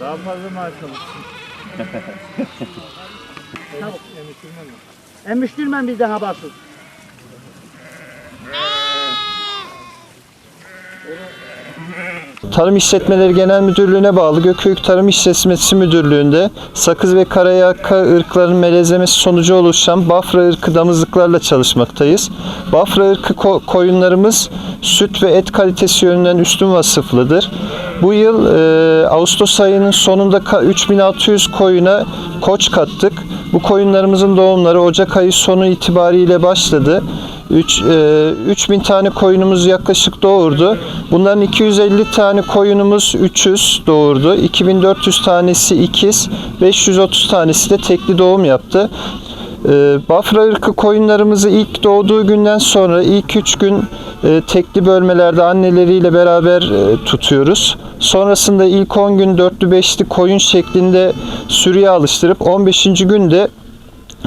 Daha fazla maaş alırsın. Emiştirmem bizden habersiz. Tarım İşletmeleri Genel Müdürlüğü'ne bağlı Gököyük Tarım İşletmesi Müdürlüğü'nde sakız ve karayaka ırkların melezlemesi sonucu oluşan Bafra ırkı damızlıklarla çalışmaktayız. Bafra ırkı ko- koyunlarımız süt ve et kalitesi yönünden üstün vasıflıdır. Bu yıl e, Ağustos ayının sonunda ka- 3600 koyuna koç kattık. Bu koyunlarımızın doğumları Ocak ayı sonu itibariyle başladı. 3 3000 tane koyunumuz yaklaşık doğurdu. Bunların 250 tane koyunumuz 300 doğurdu. 2400 tanesi ikiz, 530 tanesi de tekli doğum yaptı. E, Bafra ırkı koyunlarımızı ilk doğduğu günden sonra ilk 3 gün e, tekli bölmelerde anneleriyle beraber e, tutuyoruz. Sonrasında ilk 10 gün dörtlü beşli koyun şeklinde sürüye alıştırıp 15. günde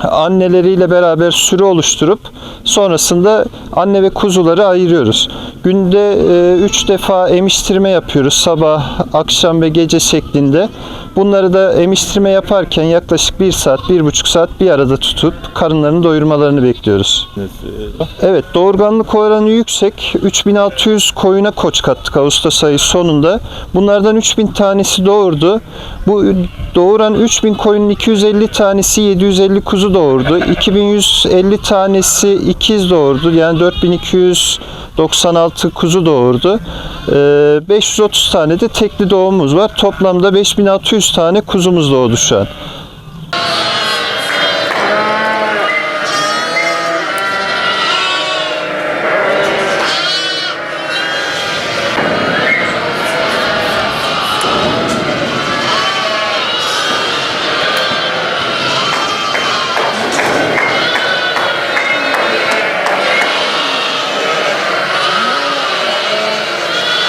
anneleriyle beraber sürü oluşturup sonrasında anne ve kuzuları ayırıyoruz. Günde 3 defa emiştirme yapıyoruz sabah, akşam ve gece şeklinde. Bunları da emiştirme yaparken yaklaşık 1 saat, 1,5 saat bir arada tutup karınlarını doyurmalarını bekliyoruz. Evet, doğurganlık oranı yüksek. 3600 koyuna koç kattık Ağustos ayı sonunda. Bunlardan 3000 tanesi doğurdu. Bu doğuran 3000 koyunun 250 tanesi 750 kuzu doğurdu. 2150 tanesi ikiz doğurdu. Yani 4296 kuzu doğurdu. Ee, 530 tane de tekli doğumumuz var. Toplamda 5600 tane kuzumuz doğdu şu an.